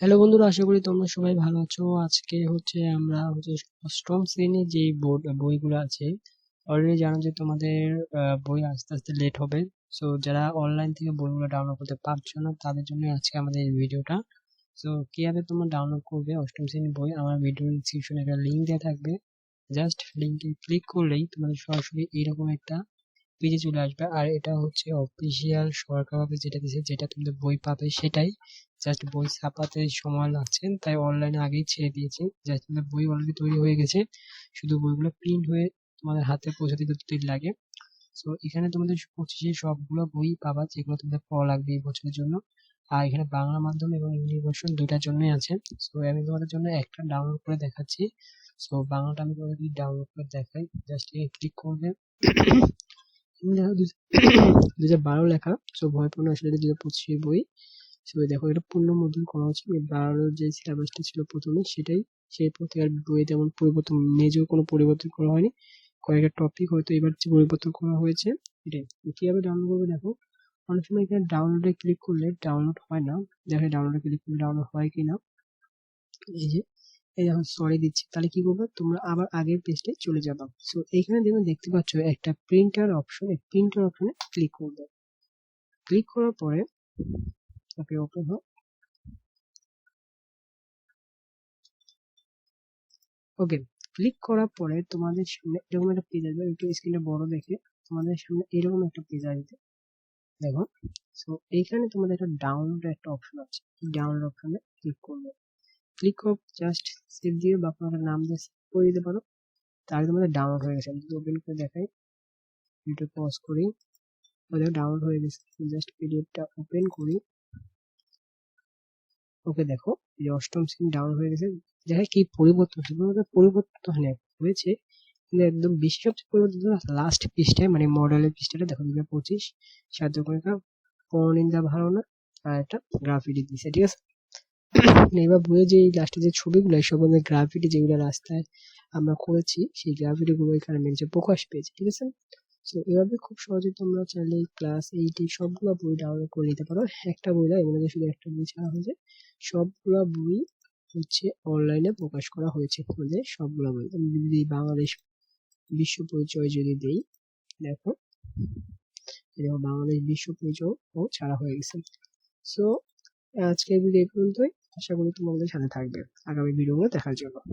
Hello বন্ধুরা, আশা করি তোমরা সবাই ভালো আছো। আজকে হচ্ছে আমরা হচ্ছে অষ্টম শ্রেণির যে বোর্ড, বইগুলো আছে অলরেডি জানো যে তোমাদের বই আস্তে আস্তে লেট হবে। সো যারা অনলাইন থেকে বইগুলো ডাউনলোড করতে পারছ না, তাদের জন্য আজকে আমাদের এই ভিডিওটা সো কীভাবে তোমরা ডাউনলোড করবে অষ্টম শ্রেণির বই, আমার ভিডিও ডিসক্রিপশনে একটা লিঙ্ক দেওয়া থাকবে। জাস্ট লিঙ্কে ক্লিক করলেই তোমাদের সরাসরি এরকম একটা পেজে চলে আসবে। আর এটা হচ্ছে অফিসিয়াল সরকারভাবে যেটা দিয়েছে, যেটা তোমাদের বই পাবে সেটাই। জাস্ট বই ছাপাতে সময় লাগছে, তাই অনলাইনে আগেই ছেড়ে দিয়েছি। জাস্ট তোমাদের বই অলরেডি তৈরি হয়ে গেছে। শুধু বইগুলো প্রিন্ট হয়ে তোমাদের হাতে পৌঁছে দিতে দুদিন লাগে। সো এখানে তোমাদের পঁচিশে সবগুলো বই পাবা, যেগুলো তোমাদের পড়া লাগবে এই বছরের জন্য। আর এখানে বাংলা মাধ্যম এবং ইংলিশ ভার্সন দুইটার জন্যই আছে। সো আমি তোমাদের জন্য একটা ডাউনলোড করে দেখাচ্ছি। সো বাংলাটা আমি তোমাদের ডাউনলোড করে দেখাই। জাস্ট ক্লিক করবে। দু হাজার বারো লেখা। সো ভয় পূর্ণ আসলে দু হাজার পঁচিশের বই। সো দেখো, এটা পূর্ণ মুদ্রণ করা হচ্ছে। বারো যে সিলেবাসটা ছিল প্রথমে, সেটাই সেই পত্রিকার বইয়ে তেমন পরিবর্তন মেজর কোনো পরিবর্তন করা হয়নি। কয়েকটা টপিক হয়তো এবার পরিবর্তন করা হয়েছে, এটাই। কীভাবে ডাউনলোড করবে দেখো? অনেক সময় এখানে ডাউনলোডে ক্লিক করলে ডাউনলোড হয় না। দেখে ডাউনলোডে ক্লিক করলে ডাউনলোড হয় কি না এই যে এই যখন সরি দিচ্ছি, তাহলে কি করবে? তোমরা আবার আগের পেজটায় চলে যাবা। সো এখানে দেখুন, দেখতে পাচ্ছ, একটা প্রিন্টার অপশন এই প্রিন্টার অপশনে ক্লিক করবে। ক্লিক করার পরে ওকে ওপেন হোক ওকে ক্লিক করার পরে তোমাদের সামনে এরকম একটা পেজ আসবে, একটু স্ক্রিনটা বড় দেখে। তোমাদের সামনে এরকম একটা পেজ আসবে। দেখো সো এইখানে তোমাদের একটা ডাউনলোড একটা অপশন আছে। ডাউনলোড অপশনে ক্লিক করবে। ক্লিক করো জাস্ট সেভ দিয়ে বা আপনার নাম দিয়ে সেভ করে দিতে পারো। তাহলে তোমাদের ডাউনলোড হয়ে গেছে। আমি ওপেন করে দেখাই ভিডিও পজ করি। ওদের ডাউনলোড হয়ে গেছে। জাস্ট পিডিএফটা ওপেন করি। ওকে দেখো, এই অষ্টম শ্রেণি ডাউন হয়ে গেছে। দেখা কি পরিবর্তন পরিবর্তন হয়েছে, কিন্তু একদম বেশি সবচেয়ে পরিবর্তন লাস্ট পৃষ্ঠায় মানে মডেলের পৃষ্ঠাটা। দেখো দু হাজার পঁচিশ সাহায্য করে পরনিন্দা ভালো না, আর একটা গ্রাফিটি দিছে। ঠিক আছে? এবার বইয়ে যে লাস্টে যে ছবিগুলো সব আমাদের গ্রাফিটি যেগুলো রাস্তায় আমরা করেছি, সেই গ্রাফিটি গুলো এখানে মেনছে প্রকাশ পেয়েছে, ঠিক আছে? সো এভাবে খুব সহজে তোমরা চাইলে ক্লাস এইট এই সবগুলো বই ডাউনলোড করে নিতে পারো। একটা বই না এগুলো শুধু একটা বই ছাড়া হয়েছে সবগুলো বই হচ্ছে অনলাইনে প্রকাশ করা হয়েছে আমাদের সবগুলো বই। আমি যদি বাংলাদেশ বিশ্ব পরিচয় যদি দেই, দেখো দেখো বাংলাদেশ বিশ্ব পরিচয় ও ছাড়া হয়ে গেছে। সো আজকের ভিডিও পর্যন্তই। და შეგვეწირებოდა შანათარგმნელს, აგამემნონმა დახარჯება.